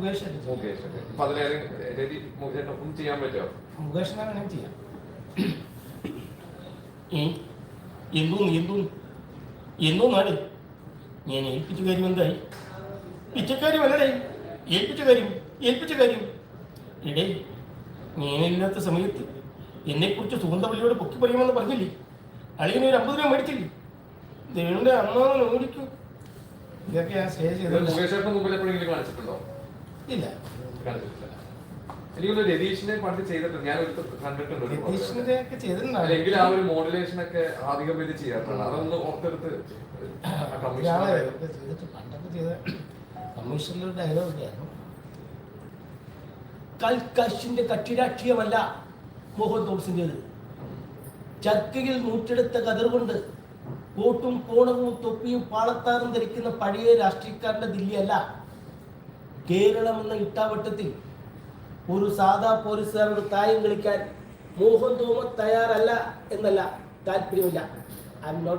മുകേഷ്. മുകേഷ് അപ്പൊ അതിലേറെ രവി മുകേഷ് ഒന്നും ചെയ്യാൻ പറ്റുമോ? മുകേഷിനെ വേണമെങ്കിൽ ചെയ്യാം. ഏ? എന്തോന്ന് എന്തോന്ന് എന്തോന്നാണ് ഞാൻ ഏൽപ്പിച്ച കാര്യം എന്തായി? പിച്ചക്കാര്യം അല്ലടേ. ഏൽപ്പിച്ച കാര്യം ഏൽപ്പിച്ച കാര്യം. എടേ ഞാനില്ലാത്ത സമയത്ത് എന്നെക്കുറിച്ച് സുഗന്ധവല്ലിയോട് പൊക്കി പറയുമെന്ന് പറഞ്ഞില്ലേ? അളിയനെ ഒരു അമ്പത് രൂപ മേടിച്ചില്ലേ? ദേവന്റെ അമ്മാവൻ ഓടിക്കും ഇതൊക്കെ ഞാൻ സ്റ്റേ ഇത് ഇല്ല. രതീഷിനെ പണ്ട് ചെയ്തിട്ടുണ്ട്. ഞാൻ ഒരു കണ്ടിട്ടുണ്ട് രതീഷിന്റെ ഒക്കെ ചെയ്തിട്ടുണ്ട് അല്ലെങ്കിൽ ആ ഒരു മോഡുലേഷൻ ഒക്കെ അധികം പേര് ചെയ്യാറുണ്ട്. അതൊന്ന് ഓർത്തെടുത്ത് ഡയലോഗ് കൽക്കാശിന്റെ കട്ടിരാഷ്ട്രീയമല്ല മോഹൻ തോമസിന്റെത് ചക്കയിൽ നൂറ്റെടുത്ത കതിർ കൊണ്ട് കോട്ടും കോണവും തൊപ്പിയും പാളത്താറും ധരിക്കുന്ന പഴയ രാഷ്ട്രീയക്കാരന്റെ ദില്ലിയല്ല കേരളം എന്ന ഇട്ടാവട്ടത്തിൽ ഒരു സാധാ പോലീസുകാരോട് തായം കളിക്കാൻ മോഹൻ തോമസ് തയ്യാറല്ല എന്നല്ല താല്പര്യമില്ല. I am not